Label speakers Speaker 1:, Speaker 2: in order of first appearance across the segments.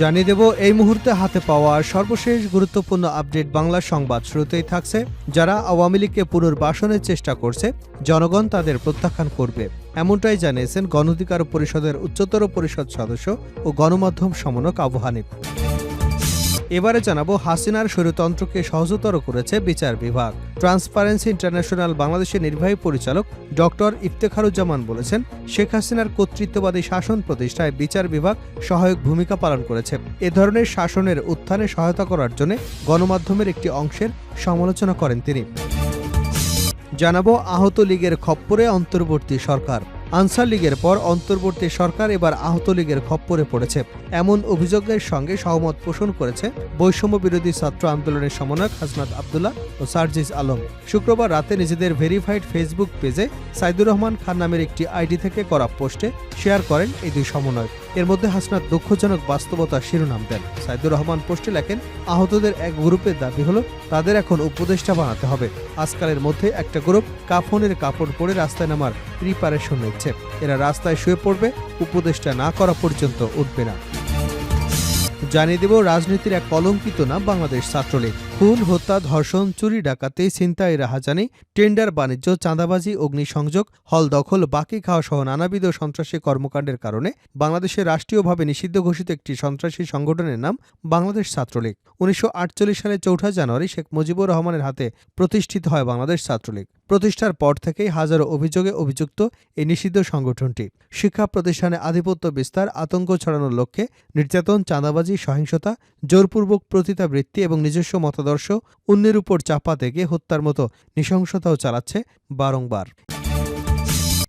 Speaker 1: জানিয়ে দেব, এই মুহূর্তে হাতে পাওয়া সর্বশেষ গুরুত্বপূর্ণ আপডেট বাংলা সংবাদ শুরুতেই থাকছে, যারা আওয়ামী লীগকে পুনর্বাসনের চেষ্টা করছে, জনগণ তাদের প্রত্যাখ্যান করবে। এমনটাই জানিয়েছেন গণ অধিকার পরিষদের উচ্চতর পরিষদ সদস্য ও গণমাধ্যম সমনক আবু হানিফ। এবারে জানাব হাসিনার স্বৈরতন্ত্রকে সহজতর করেছে বিচার বিভাগ। ট্রান্সপারেন্সি ইন্টারন্যাশনাল বাংলাদেশের নির্বাহী পরিচালক ডক্টর ইফতেখারুজ্জামান বলেছেন, শেখ হাসিনার কর্তৃত্ববাদী শাসন প্রতিষ্ঠায় বিচার বিভাগ সহায়ক ভূমিকা পালন করেছে। এ ধরনের শাসনের উত্থানে সহায়তা করার জন্য গণমাধ্যমের একটি অংশের সমালোচনা করেন তিনি। জানাব আহত লীগের খপ্পরে অন্তর্বর্তী সরকার। আনসার লীগের পর অন্তর্বর্তী সরকার এবার আহত লীগের খপ্পরে পড়েছে। এমন অভিযোগের সঙ্গে সহমত পোষণ করেছে বৈষম্য বিরোধী ছাত্র আন্দোলনের সমন্বয়ক হাসনাত আবদুল্লাহ ও সার্জিস আলম। শুক্রবার রাতে নিজেদের ভেরিফাইড ফেসবুক পেজে সাইদুর রহমান খান নামের একটি আইডি থেকে করা পোস্টে শেয়ার করেন এই দুই সমন্বয়ক। এর মধ্যে হাসনাত দুঃখজনক বাস্তবতা শিরোনাম দেন। সাইদুর রহমান পোস্টে লেখেন, আহতদের এক গ্রুপের দাবি হলো, তাদের এখন উপদেষ্টা বানাতে হবে। আজকালের মধ্যে একটা গ্রুপ কাফনের কাপড় পরে রাস্তায় নামার প্রিপারেশন নিচ্ছে। এরা রাস্তায় শুয়ে পড়বে, উপদেষ্টা না করা পর্যন্ত উঠবে না। জানিয়ে দেব, রাজনীতির এক কলঙ্কিত নাম বাংলাদেশ ছাত্রলীগ। খুন, হত্যা, ধর্ষণ, চুরি, ডাকাতি, ছিনতাই, রাহাজানি, টেন্ডার, বাণিজ্য, চাঁদাবাজি, অগ্নিসংযোগ, হল দখল, বাকি খাওয়া সহ নানাবিধ সন্ত্রাসী কর্মকাণ্ডের কারণে বাংলাদেশের রাষ্ট্রীয়ভাবে নিষিদ্ধ ঘোষিত একটি সন্ত্রাসী সংগঠনের নাম বাংলাদেশ ছাত্রলীগ। উনিশশো সালে চৌঠা জানুয়ারি শেখ মুজিবুর রহমানের হাতে প্রতিষ্ঠিত হয় বাংলাদেশ ছাত্রলীগ। প্রতিষ্ঠার পর থেকেই হাজারো অভিযোগে অভিযুক্ত এই নিষিদ্ধ সংগঠনটি। শিক্ষা প্রতিষ্ঠানে আধিপত্য বিস্তার, আতঙ্ক ছড়ানোর লক্ষ্যে নির্যাতন, চাঁদাবাজি, সহিংসতা, জোরপূর্বক প্রতিতাবৃত্তি এবং নিজস্ব মতাদর্শ অন্যের উপর চাপা থেকে হত্যার মতো নৃশংসতাও চালাচ্ছে বারংবার।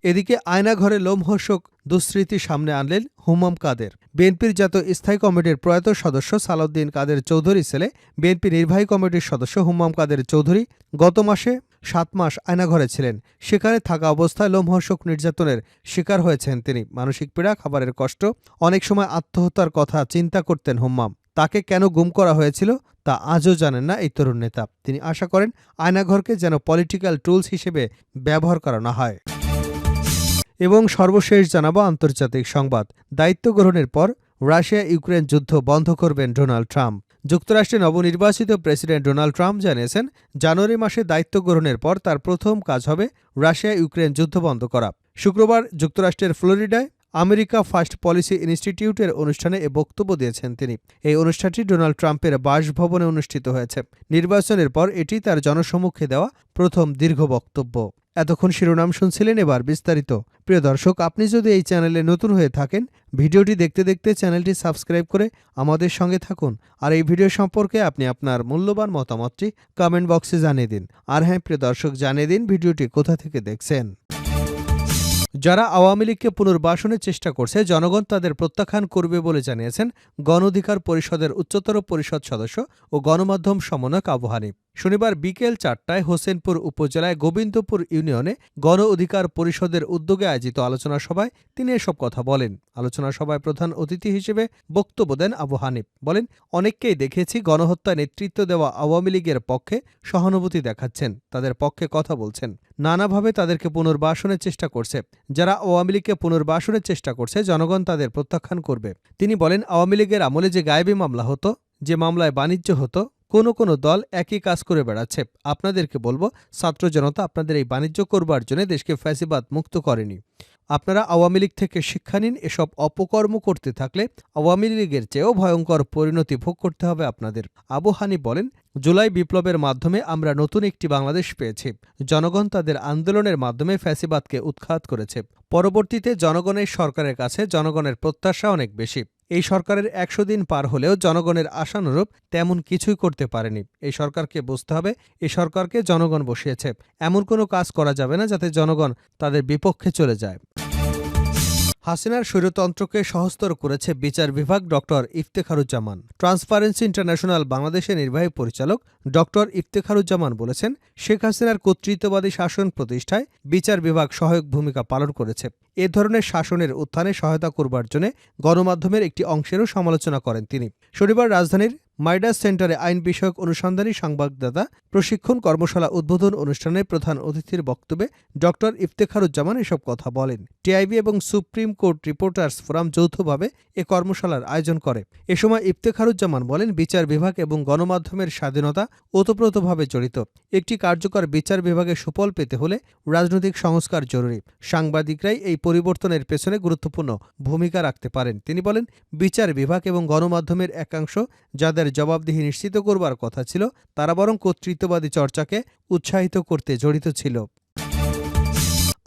Speaker 1: এদিকে আয়নাঘরে লোমহর্ষক দুঃস্মৃতি সামনে আনলেন হুমাম কাদের। বিএনপির জাত স্থায়ী কমিটির প্রয়াত সদস্য সালাউদ্দিন কাদের চৌধুরী ছেলে, বিএনপি নির্বাহী কমিটির সদস্য হুমাম কাদের চৌধুরী গত মাসে সাত মাস আয়নাঘরে ছিলেন। সেখানে থাকা অবস্থায় লোমহর্ষক নির্যাতনের শিকার হয়েছেন তিনি। মানসিক পীড়া, খাবারের কষ্ট, অনেক সময় আত্মহত্যার কথা চিন্তা করতেন হুম্মাম তাকে কেন গুম করা হয়েছিল তা আজও জানেন না এই তরুণ নেতা। তিনি আশা করেন আয়নাঘরকে যেন পলিটিক্যাল টুলস হিসেবে ব্যবহার করা না হয়। এবং সর্বশেষ জানাব আন্তর্জাতিক সংবাদ। দায়িত্ব গ্রহণের পর রাশিয়া ইউক্রেন যুদ্ধ বন্ধ করবেন ডোনাল্ড ট্রাম্প। যুক্তরাষ্ট্রে নবনির্বাচিত প্রেসিডেন্ট ডোনাল্ড ট্রাম্প জানিয়েছেন, জানুয়ারি মাসে দায়িত্ব গ্রহণের পর তার প্রথম কাজ হবে রাশিয়া ইউক্রেন যুদ্ধ বন্ধ করা। শুক্রবার যুক্তরাষ্ট্রের ফ্লোরিডায় আমেরিকা ফার্স্ট পলিসি ইনস্টিটিউটের অনুষ্ঠানে এ বক্তব্য দিয়েছেন তিনি। এই অনুষ্ঠানটি ডোনাল্ড ট্রাম্পের বাসভবনে অনুষ্ঠিত হয়েছে। নির্বাচনের পর এটি তার জনসমক্ষে দেওয়া প্রথম দীর্ঘ বক্তব্য। এতক্ষণ শিরোনাম শুনছিলেন এবার বিস্তারিত। প্রিয় দর্শক, আপনি যদি এই চ্যানেলে নতুন হয়ে থাকেন, ভিডিওটি দেখতে দেখতে চ্যানেলটি সাবস্ক্রাইব করে আমাদের সঙ্গে থাকুন। আর এই ভিডিও সম্পর্কে আপনি আপনার মূল্যবান মতামতটি কমেন্ট বক্সে জানিয়ে দিন। আর হ্যাঁ প্রিয় দর্শক, জানিয়ে দিন ভিডিওটি কোথা থেকে দেখছেন। যারা আওয়ামী লীগকে পুনর্বাসনের চেষ্টা করছে, জনগণ তাদের প্রত্যাখ্যান করবে বলে জানিয়েছেন গণ অধিকার পরিষদের উচ্চতর পরিষদ সদস্য ও গণমাধ্যম সমন্বয়ক আবু হানিফ। শনিবার বিকেল চারটায় হোসেনপুর উপজেলায় গোবিন্দপুর ইউনিয়নে গণ অধিকার পরিষদের উদ্যোগে আয়োজিত আলোচনা সভায় তিনি এসব কথা বলেন। আলোচনা সভায় প্রধান অতিথি হিসেবে বক্তব্য দেন আবু হানিফ। বলেন, অনেককেই দেখেছি গণহত্যা নেতৃত্ব দেওয়া আওয়ামী লীগের পক্ষে সহানুভূতি দেখাচ্ছেন, তাদের পক্ষে কথা বলছেন। নানাভাবে তাদেরকে পুনর্বাসনের চেষ্টা করছে। যারা আওয়ামী লীগকে পুনর্বাসনের চেষ্টা করছে, জনগণ তাদের প্রত্যাখ্যান করবে। তিনি বলেন, আওয়ামী লীগের আমলে যে গায়েবী মামলা হতো, যে মামলায় বাণিজ্য হতো কোনো কোনো দল একই কাজ করে বেড়াচ্ছে। আপনাদেরকে বলব, ছাত্র জনতা আপনাদের এই বাণিজ্য করবার জন্য দেশকে ফ্যাসিবাদ মুক্ত করেনি। আপনারা আওয়ামী লীগ থেকে শিক্ষা নিন, এসব অপকর্ম করতে থাকলে আওয়ামী লীগের চেয়েও ভয়ঙ্কর পরিণতি ভোগ করতে হবে আপনাদের। আবু হানি বলেন, জুলাই বিপ্লবের মাধ্যমে আমরা নতুন একটি বাংলাদেশ পেয়েছি। জনগণ তাদের আন্দোলনের মাধ্যমে ফ্যাসিবাদকে উৎখাত করেছে। পরবর্তীতে জনগণের সরকারের কাছে জনগণের প্রত্যাশা অনেক বেশি। এই সরকারের একশো দিন পার হলেও জনগণের আশানুরূপ তেমন কিছুই করতে পারেনি। এই সরকারকে বুঝতে হবে, এই সরকারকে জনগণ বসিয়েছে। এমন কোনো কাজ করা যাবে না যাতে জনগণ তাদের বিপক্ষে চলে যায়। হাসিনার স্বৈরতন্ত্রকে সহস্তর করেছে বিচার বিভাগ ডক্টর ইফতেখারুজ্জামান। ট্রান্সপারেন্সি ইন্টারন্যাশনাল বাংলাদেশের নির্বাহী পরিচালক ডক্টর ইফতেখারুজ্জামান বলেছেন, শেখ হাসিনার কর্তৃত্ববাদী শাসন প্রতিষ্ঠায় বিচার বিভাগ সহায়ক ভূমিকা পালন করেছে। এ ধরনের শাসনের উত্থানে সহায়তা করবার জন্য গণমাধ্যমের একটি অংশেরও সমালোচনা করেন তিনি। শনিবার রাজধানীর মাইডাস সেন্টারে আইন বিষয়ক অনুসন্ধানী সংবাদদাতা, প্রশিক্ষণ কর্মশালা উদ্বোধন অনুষ্ঠানে প্রধান অতিথির বক্তব্যে ডক্টর ইফতেখারুজ্জামান এসব কথা বলেন। টিআইবি এবং সুপ্রিম কোর্ট রিপোর্টার্স ফোরাম যৌথভাবে এ কর্মশালার আয়োজন করে। এ সময় ইফতেখারুজ্জামান বলেন, বিচার বিভাগ এবং গণমাধ্যমের স্বাধীনতা ওতপ্রোতভাবে জড়িত। একটি কার্যকর বিচার বিভাগে সুফল পেতে হলে রাজনৈতিক সংস্কার জরুরি। সাংবাদিকরাই এই পরিবর্তনের পেছনে গুরুত্বপূর্ণ ভূমিকা রাখতে পারেন। তিনি বলেন, বিচার বিভাগ এবং গণমাধ্যমের একাংশ যাদের জবাবদিহি নিশ্চিত করবার কথা ছিল, তারা বরং কর্তৃত্ববাদী চর্চাকে উৎসাহিত করতে জড়িত ছিল।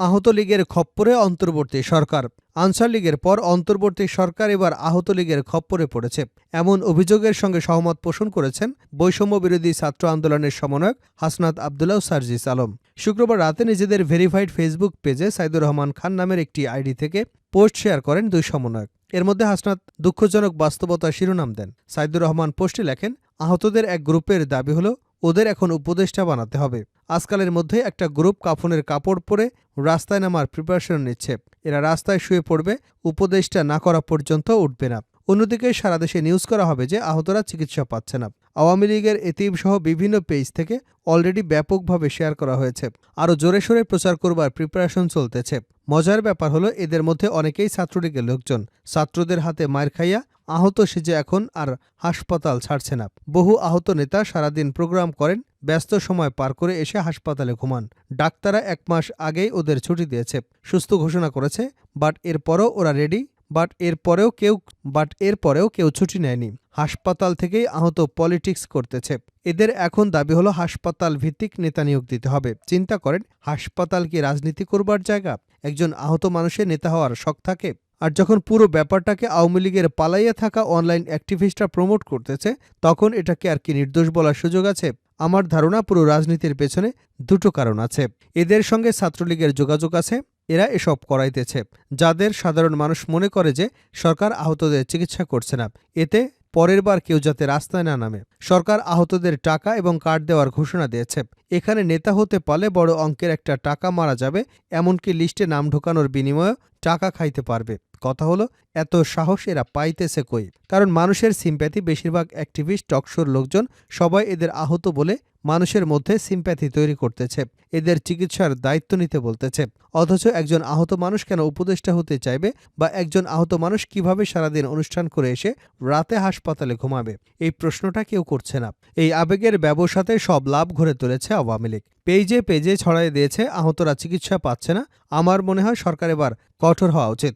Speaker 1: আহত লীগের খপ্পরে অন্তর্বর্তী সরকার। আনসার লীগের পর অন্তর্বর্তী সরকার এবার আহত লীগের খপ্পরে পড়েছে। এমন অভিযোগের সঙ্গে সহমত পোষণ করেছেন বৈষম্য বিরোধী ছাত্র আন্দোলনের সমন্বয়ক হাসনাত আবদুল্লাহ সার্জিস আলম। শুক্রবার রাতে নিজেদের ভেরিফাইড ফেসবুক পেজে সাইদুর রহমান খান নামের একটি আইডি থেকে পোস্ট শেয়ার করেন দুই সমন্বয়ক। এর মধ্যে হাসনাত দুঃখজনক বাস্তবতা শিরোনাম দেন। সাইদুর রহমান পোস্টে লেখেন, আহতদের এক গ্রুপের দাবি হল, ওদের এখন উপদেষ্টা বানাতে হবে। আজকালের মধ্যে একটা গ্রুপ কাফনের কাপড় পরে রাস্তায় নামার প্রিপারেশন নিচ্ছে। এরা রাস্তায় শুয়ে পড়বে, উপদেষ্টা না করা পর্যন্ত উঠবে না। অন্যদিকে সারা দেশে নিউজ করা হবে যে আহতরা চিকিৎসা পাচ্ছে না। আওয়ামী লীগের এতিম সহ বিভিন্ন পেজ থেকে অলরেডি ব্যাপকভাবে শেয়ার করা হয়েছে। আরও জোরে সোরে প্রচার করবার প্রিপারেশন চলতেছে। মজার ব্যাপার হলো, এদের মধ্যে অনেকেই ছাত্রলীগের লোকজন। ছাত্রদের হাতে মার খাইয়া আহত সেজে এখন আর হাসপাতাল ছাড়ছে না। বহু আহত নেতা সারাদিন প্রোগ্রাম করেন, ব্যস্ত সময় পার করে এসে হাসপাতালে ঘুমান। ডাক্তাররা এক মাস আগেই ওদের ছুটি দিয়েছে। সুস্থ ঘোষণা করেছে বাট এরপরও ওরা রেডি বাট এরপরেও কেউ, বাট এরপরেও কেউ ছুটি নেয়নি। হাসপাতাল থেকেই আহত পলিটিক্স করতেছে। এদের এখন দাবি হলো হাসপাতাল ভিত্তিক নেতা নিয়োগ দিতে হবে। চিন্তা করেন, হাসপাতাল কি রাজনীতি করবার জায়গা? একজন আহত মানুষের নেতা হওয়ার শখ থাকে? আর যখন পুরো ব্যাপারটাকে আওয়ামী লীগের পালাইয়া থাকা অনলাইন অ্যাক্টিভিস্টরা প্রমোট করতেছে, তখন এটাকে আর কি নির্দোষ বলার সুযোগ আছে? আমার ধারণা পুরো রাজনীতির পেছনে দুটো কারণ আছে। এদের সঙ্গে ছাত্রলীগের যোগাযোগ আছে এরা এসব করাইতেছে, যাদের সাধারণ মানুষ মনে করে যে সরকার আহতদের চিকিৎসা করছে না। এতে পরের বার কেউ যাতে রাস্তায় না নামে। সরকার আহতদের টাকা এবং কার্ড দেওয়ার ঘোষণা দিয়েছে। এখানে নেতা হতে পারলে বড় অঙ্কের একটা টাকা মারা যাবে, এমনকি লিস্টে নাম ঢোকানোর বিনিময়ে টাকা খাইতে পারবে। কথা হলো, এত সাহস এরা পাইতেছে কই? কারণ মানুষের সিম্প্যাথি বেশিরভাগ অ্যাক্টিভিস্ট টকশোর লোকজন সবাই এদের আহত বলে মানুষের মধ্যে সিম্প্যাথি তৈরি করতেছে, এদের চিকিৎসার দায়িত্ব নিতে বলতেছে। অথচ একজন আহত মানুষ কেন উপদেষ্টা হতে চাইবে বা একজন আহত মানুষ কীভাবে সারাদিন অনুষ্ঠান করে এসে রাতে হাসপাতালে ঘুমাবে? এই প্রশ্নটা কেউ করছে না। এই আবেগের ব্যবসাতে সব লাভ ঘরে তুলেছে আওয়ামী লীগ। পেজে পেজে ছড়াই দিয়েছে, আহতরা চিকিৎসা পাচ্ছে না, আমার মনে হয় সরকার এবার কঠোর হওয়া উচিত।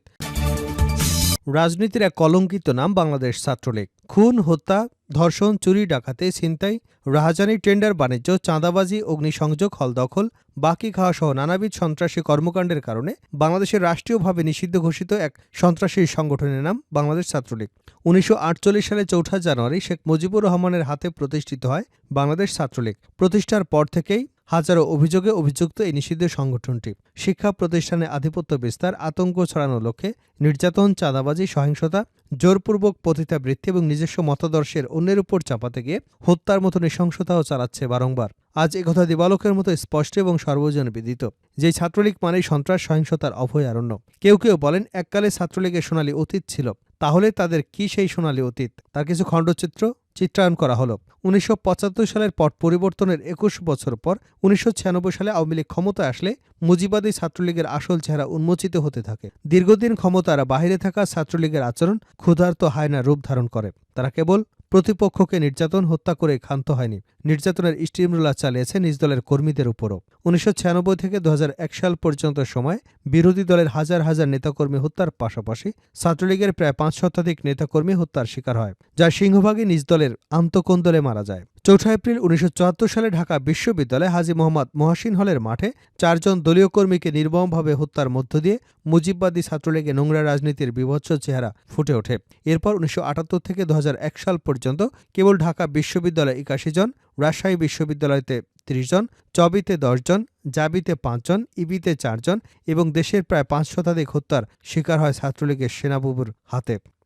Speaker 1: রাজনীতির এক কলঙ্কিত নাম বাংলাদেশ ছাত্রলীগ। খুন, হত্যা, ধর্ষণ, চুরি, ডাকাতে, ছিনতাই, রাহাজানি, টেন্ডার, বাণিজ্য, চাঁদাবাজি, অগ্নিসংযোগ, হল দখল, বাকি খাওয়া সহ নানাবিধ সন্ত্রাসী কর্মকাণ্ডের কারণে বাংলাদেশের রাষ্ট্রীয়ভাবে নিষিদ্ধ ঘোষিত এক সন্ত্রাসী সংগঠনের নাম বাংলাদেশ ছাত্রলীগ। উনিশশো আটচল্লিশ সালে চৌঠা জানুয়ারি শেখ মুজিবুর রহমানের হাতে প্রতিষ্ঠিত হয় বাংলাদেশ ছাত্রলীগ। প্রতিষ্ঠার পর থেকেই হাজারো অভিযোগে অভিযুক্ত এই নিষিদ্ধ সংগঠনটি। শিক্ষা প্রতিষ্ঠানে আধিপত্য বিস্তার, আতঙ্ক ছড়ানোর লক্ষ্যে নির্যাতন, চাঁদাবাজি, সহিংসতা, জোরপূর্বক পতিতাবৃত্তি এবং নিজস্ব মতাদর্শের অন্যের উপর চাপাতে গিয়ে হত্যার মতো নৃশংসতাও চালাচ্ছে বারংবার। আজ একথা দিবালোকের মতো স্পষ্ট এবং সর্বজন বিদিত যে ছাত্রলীগ মানেই সন্ত্রাস, সহিংসতার অভয়ারণ্য। কেউ কেউ বলেন, এককালে ছাত্রলীগের সোনালী অতীত ছিল। তাহলে তাদের কি সেই সোনালী অতীত? তার কিছু খণ্ডচিত্র? চিত্রায়ন করা হলো। উনিশশো পঁচাত্তর সালের পট পরিবর্তনের একুশ বছর পর উনিশশো ছিয়ানব্বই সালে আওয়ামী লীগ ক্ষমতায় আসলে মুজিবাদী ছাত্রলীগের আসল চেহারা উন্মোচিত হতে থাকে। দীর্ঘদিন ক্ষমতার বাহিরে থাকা ছাত্রলীগের আচরণ ক্ষুধার্ত হায়না রূপ ধারণ করে। তারা কেবল প্রতিপক্ষকে নির্যাতন, হত্যা করে ক্ষান্ত হয়নি। নির্যাতনের স্টিমরোলা চালিয়েছে নিজ দলের কর্মীদের উপরও। উনিশশো ছিয়ানব্বই থেকে দু হাজার এক সাল পর্যন্ত সময় বিরোধী দলের হাজার হাজার নেতাকর্মী হত্যার পাশাপাশি ছাত্রলীগের প্রায় পাঁচ শতাধিক নেতাকর্মী হত্যার শিকার হয়, যা সিংহভাগই নিজ দলের আন্তকোন্দলে মারা যায়। চৌঠা এপ্রিল উনিশশো চুয়াত্তর সালে ঢাকা বিশ্ববিদ্যালয়ে হাজি মোহাম্মদ মহাসিন হলের মাঠে চারজন দলীয় কর্মীকে নির্মমভাবে হত্যার মধ্য দিয়ে মুজিববাদী ছাত্রলীগের নোংরা রাজনীতির বিভৎস চেহারা ফুটে ওঠে। এরপর উনিশশো আটাত্তর থেকে দু হাজার এক সাল পর্যন্ত কেবল ঢাকা বিশ্ববিদ্যালয়ে একাশি জন, রাজশাহী বিশ্ববিদ্যালয়তে ত্রিশ জন, চবিতে জন, জাবিতে পাঁচজন ইবিতে চারজন এবং দেশের প্রায় পাঁচ শতাধিক হত্যার শিকার হয় ছাত্রলীগের সেনাবুবুর হাতে।